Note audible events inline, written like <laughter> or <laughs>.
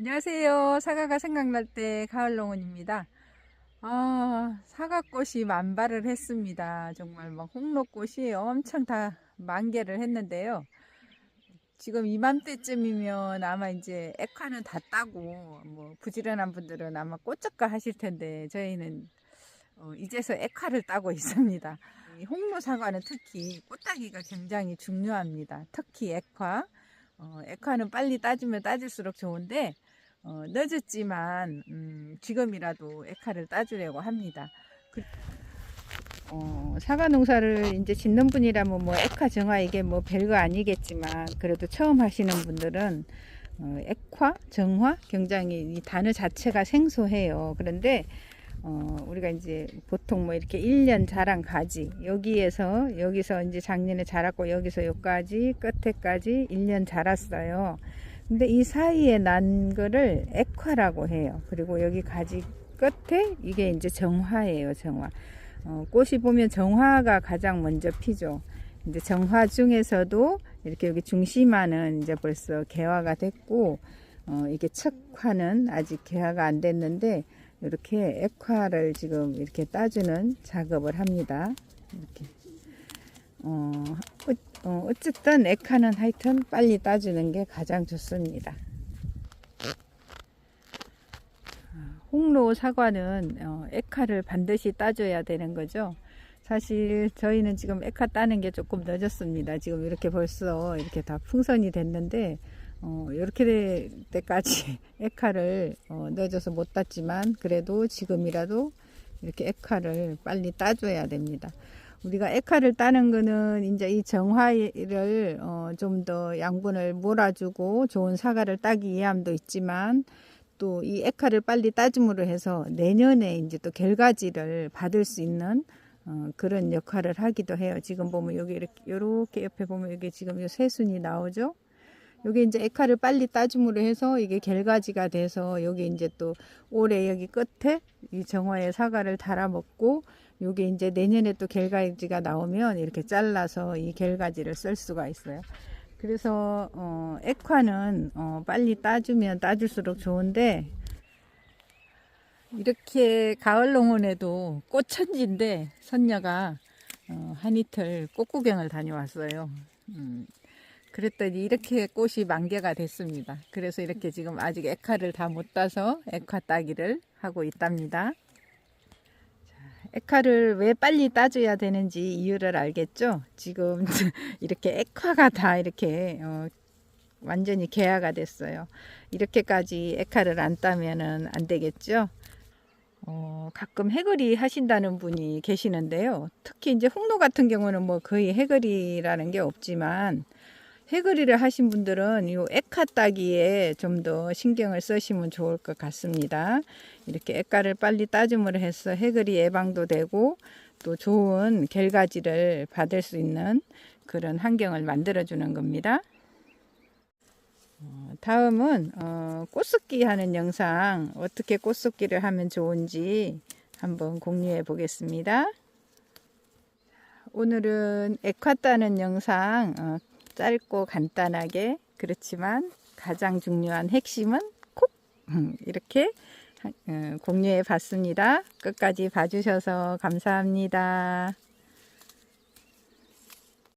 안녕하세요. 사과가 생각날 때 가을농원입니다. 아, 사과꽃이 만발을 했습니다. 정말 막 홍로꽃이 엄청 다 만개를 했는데요. 지금 이맘때쯤이면 아마 이제 액화는 다 따고 뭐 부지런한 분들은 아마 꽃작가 하실 텐데 저희는 어, 이제서 액화를 따고 <laughs> 있습니다. 이 홍로 사과는 특히 꽃따기가 굉장히 중요합니다. 특히 액화. 어, 액화는 빨리 따주면 따질수록 좋은데 어, 늦었지만 음, 지금이라도 액화를 따주려고 합니다. 그, 어, 사과 농사를 이제 짓는 분이라면 뭐 액화 정화 이게 뭐 별거 아니겠지만 그래도 처음 하시는 분들은 어, 액화 정화 굉장히 이 단어 자체가 생소해요. 그런데 어, 우리가 이제 보통 뭐 이렇게 1년 자란 가지 여기에서 여기서 이제 작년에 자랐고 여기서 여기까지 끝에까지 1년 자랐어요. 근데 이 사이에 난 거를 액화라고 해요. 그리고 여기 가지 끝에 이게 이제 정화예요, 정화. 어, 꽃이 보면 정화가 가장 먼저 피죠. 이제 정화 중에서도 이렇게 여기 중심화는 이제 벌써 개화가 됐고, 어, 이게 척화는 아직 개화가 안 됐는데, 이렇게 액화를 지금 이렇게 따주는 작업을 합니다. 이렇게. 어, 어, 어쨌든 액화는 하여튼 빨리 따주는 게 가장 좋습니다. 홍로 사과는 어, 액화를 반드시 따줘야 되는 거죠. 사실 저희는 지금 액화 따는 게 조금 늦었습니다. 지금 이렇게 벌써 이렇게 다 풍선이 됐는데 어, 이렇게 될 때까지 <laughs> 액화를 어, 늦어서 못 땄지만 그래도 지금이라도 이렇게 액화를 빨리 따줘야 됩니다. 우리가 액화를 따는 거는 이제 이 정화를 어, 좀 더 양분을 몰아주고 좋은 사과를 따기 위함도 있지만 또 이 액화를 빨리 따줌으로 해서 내년에 이제 또 결과지를 받을 수 있는 어, 그런 역할을 하기도 해요. 지금 보면 여기 이렇게 이렇게 옆에 보면 여기 지금 이 새순이 나오죠. 여기 이제 액화를 빨리 따줌으로 해서 이게 결과지가 돼서 여기 이제 또 올해 여기 끝에 이 정화의 사과를 달아 먹고 요게 이제 내년에 또 결과지가 나오면 이렇게 잘라서 이 결과지를 쓸 수가 있어요. 그래서 어, 액화는 어, 빨리 따주면 따줄수록 좋은데 이렇게 가을 농원에도 꽃천지인데 선녀가 어, 한 이틀 꽃구경을 다녀왔어요. 음, 그랬더니 이렇게 꽃이 만개가 됐습니다. 그래서 이렇게 지금 아직 액화를 다 못 따서 액화 따기를 하고 있답니다. 액화를 왜 빨리 따줘야 되는지 이유를 알겠죠? 지금 <laughs> 이렇게 액화가 다 이렇게 어, 완전히 개화가 됐어요. 이렇게까지 액화를 안 따면은 안 되겠죠? 어, 가끔 해거리 하신다는 분이 계시는데요. 특히 이제 홍로 같은 경우는 뭐 거의 해거리라는 게 없지만 해거리를 하신 분들은 이 액화 따기에 좀 더 신경을 쓰시면 좋을 것 같습니다. 이렇게 액화를 빨리 따줌으로 해서 해거리 예방도 되고 또 좋은 결과지를 받을 수 있는 그런 환경을 만들어 주는 겁니다. 어, 다음은 어, 꽃습기 하는 영상 어떻게 꽃습기를 하면 좋은지 한번 공유해 보겠습니다. 오늘은 액화 따는 영상 어, 짧고 간단하게 그렇지만 가장 중요한 핵심은 콕 음, 이렇게 공유해 봤습니다. 끝까지 봐주셔서 감사합니다.